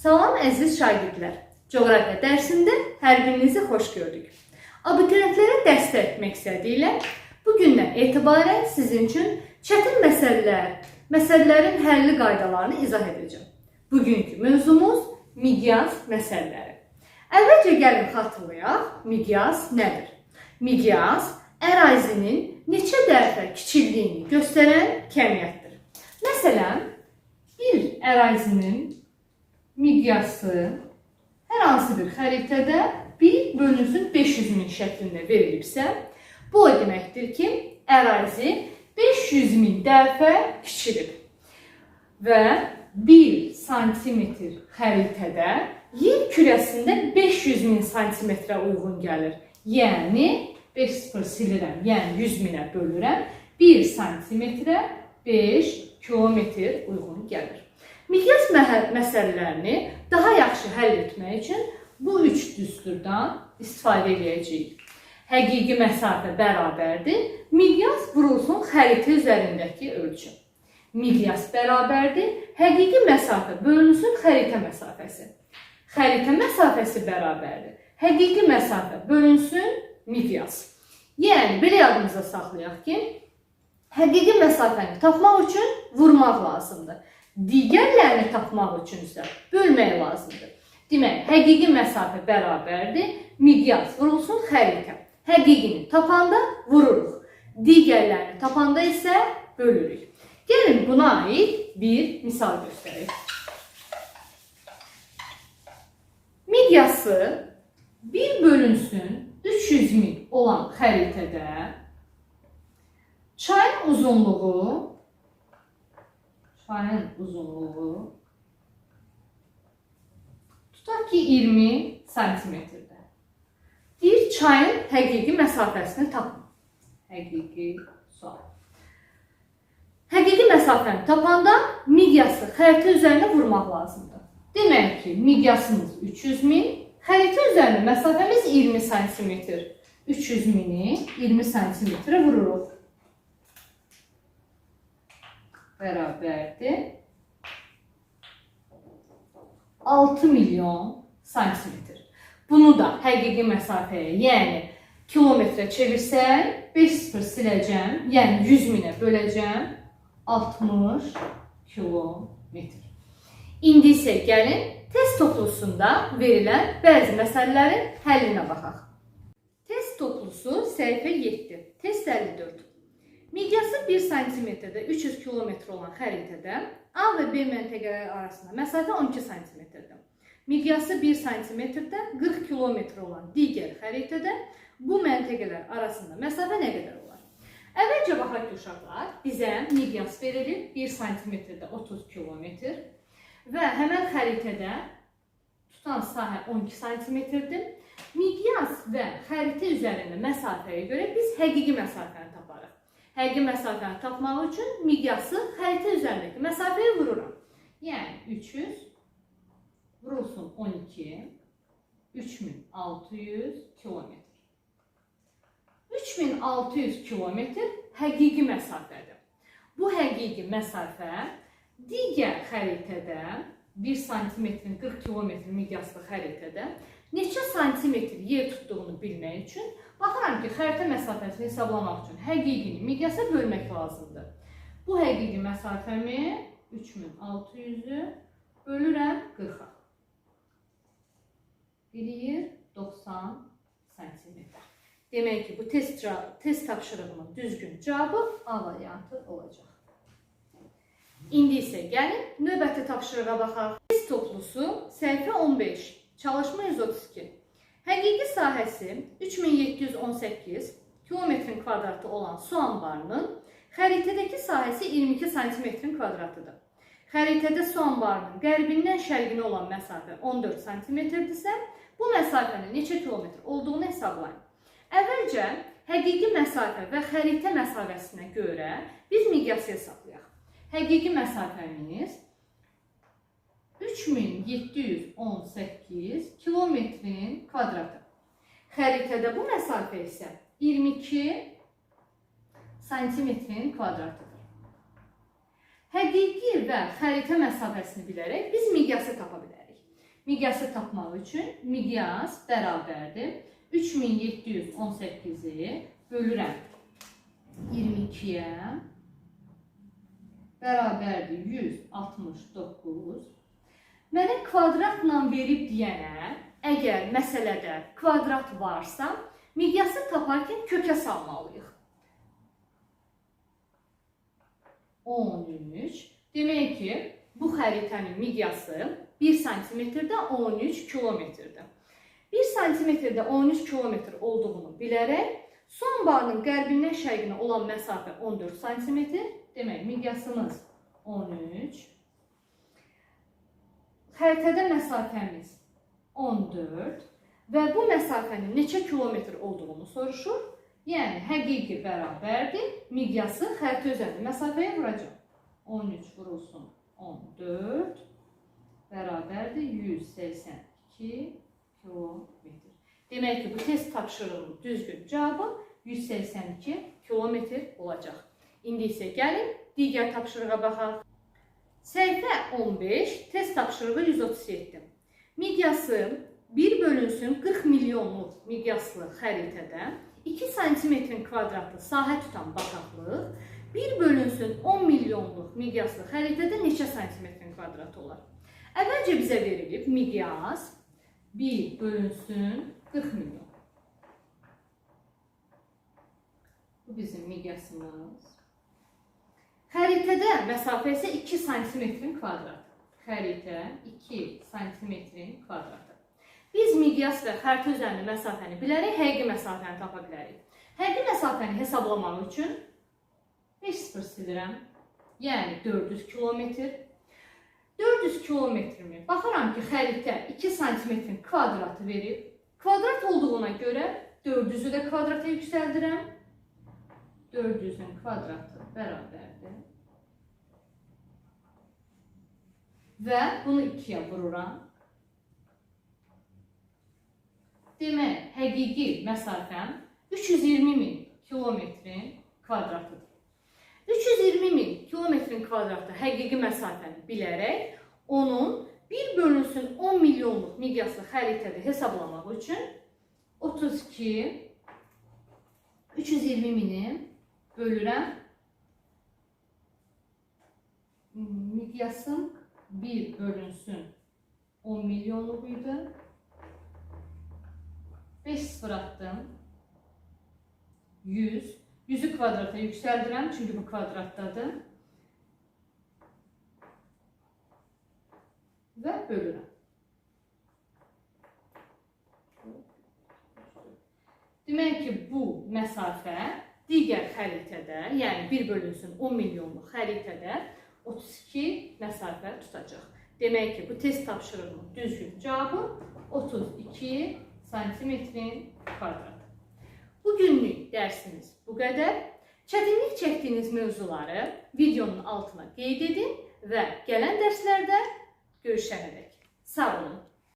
Salam əziz şagirdlər. Coğrafiya dərsində hər birinizi xoş gördük. Abituriyentlərə dəstək məqsədi ilə bu gündən sizin üçün çətin məsələlər, məsələlərin həlli qaydalarını izah edəcəm. Bugünkü mövzumuz miqyas məsələləri. Əvvəlcə gəlin xatırlayaq, miqyas nədir? Miqyas ərazinin neçə dəfə kiçildiyini göstərən kəmiyyətdir. Məsələn, bir ərazinin miqyası hər hansı bir xəritədə 1 bölünsün 500 min şəklində verilibsə, bu o deməkdir ki, ərazi 500 min dəfə kiçilib və 1 santimetr xəritədə yer kürəsində 500 min santimetrə uyğun gəlir. Yəni 5 sıfır silirəm, yəni 100 minə bölürəm. 1 santimetrə 5 kilometr uyğun gəlir. Miqyas məsələlərini daha yaxşı həll etmək üçün bu üç düsturdan istifadə edəcəyik. Həqiqi məsafə bərabərdir. Miqyas vurulsun xəritə üzərindəki ölçü. Miqyas bərabərdir. Həqiqi məsafə bölünsün xəritə məsafəsi. Xəritə məsafəsi bərabərdir. Həqiqi məsafə bölünsün miqyas. Yəni belə yadımızda saxlayaq ki, həqiqi məsafəni tapmaq üçün vurmaq lazımdır. Digərlərini tapmaq üçün isə bölmək lazımdır. Demək, həqiqi məsafə bərabərdir. Miqyas vurulsun xəritə. Həqiqini tapanda vururuq. Digərlərini tapanda isə bölürük. Gəlin buna aid bir misal göstərək. Miqyası 1 bölünsün 300 min olan xəritədə çayın uzunluğu çayın uzunluğu tutaq ki 20 santimetrdə. Bir çayın həqiqi məsafəsini tapın. Həqiqi sual. Həqiqi məsafəni tapanda miqyası xəritə üzərinə vurmaq lazımdır. Demək ki, miqyasımız 300 min, xəritə üzərində məsafəmiz 20 sm. 300 mini 20 santimetrə vururuq. Bərabərdir. 6 milyon santimetr. Bunu da həqiqi məsafəyə, yəni kilometrə çevirsək, 5 sıfır siləcəm, yəni 100 minə böləcəm, 60 kilometr. İndi isə gəlin test toplusunda verilən bəzi məsələlərin həllinə baxaq. Test toplusu səhifə 7, test 54. Miqyası 1 sm-də 300 km olan xəritədə A və B məntəqələri arasında məsafə 12 sm-dir. Miqyası 1 sm-də 40 km olan digər xəritədə bu məntəqələr arasında məsafə nə qədər olar? Əvvəlcə baxaq ki, uşaqlar, bizə miqyas verilib 1 sm-də 30 km və həmən xəritədə tutan sahə 12 sm-dir. Miqyas və xəritə üzərində məsafəyə görə biz həqiqi məsafəni taparıq. Həqiqi məsafəni tapmaq üçün miqyası xəritə üzərindəki məsafəyə vururam. Yəni 300 vurulsun 12 3600 kilometr. 3600 kilometr həqiqi məsafədir. Bu həqiqi məsafə digər xəritədə 1 santimetrin 40 kilometr miqyaslı xəritədə neçə santimetr yer tutduğunu bilmək üçün baxıram ki, xəritə məsafəsini hesablamaq üçün həqiqini miqyasa bölmək lazımdır. Bu həqiqi məsafəmi 3600-ü bölürəm 40-a. Eləyir 90 santimetr. Demək ki, bu test, test tapşırığımın düzgün cavabı A variantı olacaq. İndi isə gəlin növbəti tapşırığa baxaq. Test toplusu səhifə 15, çalışma 132. Həqiqi sahəsi 3718 kilometrin kvadratı olan su anbarının xəritədəki sahəsi 22 santimetrin kvadratıdır. Xəritədə su anbarının qərbindən şərqinə olan məsafə 14 santimetrdirsə, bu məsafənin neçə kilometr olduğunu hesablayın. Əvvəlcə həqiqi məsafə və xəritə məsafəsinə görə biz miqyası hesablayaq. Həqiqi məsafəmiz 3718 kilometrin kvadratı. Xəritədə bu məsafə isə 22 santimetrin kvadratıdır. Həqiqi və xəritə məsafəsini bilərək biz miqyası tapa bilərik. Miqyası tapmaq üçün miqyas bərabərdir 3718-i bölürəm 22-yə bərabərdir 169. Mənə kvadratla verib deyənə, əgər məsələdə kvadrat varsa, miqyası taparkən kökə salmalıyıq. 13. Demək ki, bu xəritənin miqyası 1 sm-də 13 kilometrdir. 1 sm-də 13 kilometr olduğunu bilərək, son barının qərbindən şərqinə olan məsafə 14 sm, demək miqyasımız 13. Xəritədə məsafəmiz 14 və bu məsafənin neçə kilometr olduğunu soruşur. Yəni həqiqi bərabərdir. Miqyası xəritə üzərində məsafəyə vuracaq. 13 vurulsun 14 bərabərdir 182 kilometr. Demək ki, bu test tapşırığının düzgün cavabı 182 kilometr olacaq. İndi isə gəlin digər tapşırığa baxaq. Səhifə 15, test tapşırığı 137. Miqyası 1 bölünsün 40 milyonluq miqyaslı xəritədə 2 sm kvadratlı sahə tutan bataqlıq 1 bölünsün 10 milyonluq miqyaslı xəritədə neçə santimetrin kvadratı olar? Əvvəlcə bizə verilib miqyas 1 bölünsün 40 milyon. Bu bizim miqyasımız. Xəritədə məsafə isə 2 santimetrin kvadratı. Xəritə 2 santimetrin kvadratı. Biz miqyas və xəritə üzərində məsafəni bilərək həqiqi məsafəni tapa bilərik. Həqiqi məsafəni hesablamaq üçün 5 sıfır silirəm. Yəni 400 kilometr. 400 kilometrimi baxıram ki, xəritə 2 santimetrin kvadratı verib. Kvadrat olduğuna görə 400-ü də kvadrata yüksəldirəm. 400-ün kvadratı bərabərdir. Və bunu 2-yə vururam. Demək, həqiqi məsafəm 320 min kilometrin kvadratıdır. 320 min kilometrin kvadratı həqiqi məsafəni bilərək, onun 1 bölünsün 10 milyonluq miqyaslı xəritədə hesablamaq üçün 32 320 mini bölürəm miqyasım 1 bölünsün 10 milyonluq idi. 5 sıfır attım. 100. 100'ü kvadrata yükseldirəm çünkü bu kvadratdadır. Və bölürəm. Demək ki, bu məsafə digər xəritədə, yəni 1 bölünsün 10 milyonluq xəritədə 32 məsafə tutacaq. Demək ki, bu test tapşırığının düzgün cavabı 32 santimetrin kvadratı. Bugünlük dərsimiz bu qədər. Çətinlik çəkdiyiniz mövzuları videonun altına qeyd edin və gələn dərslərdə görüşənədək. Sağ olun.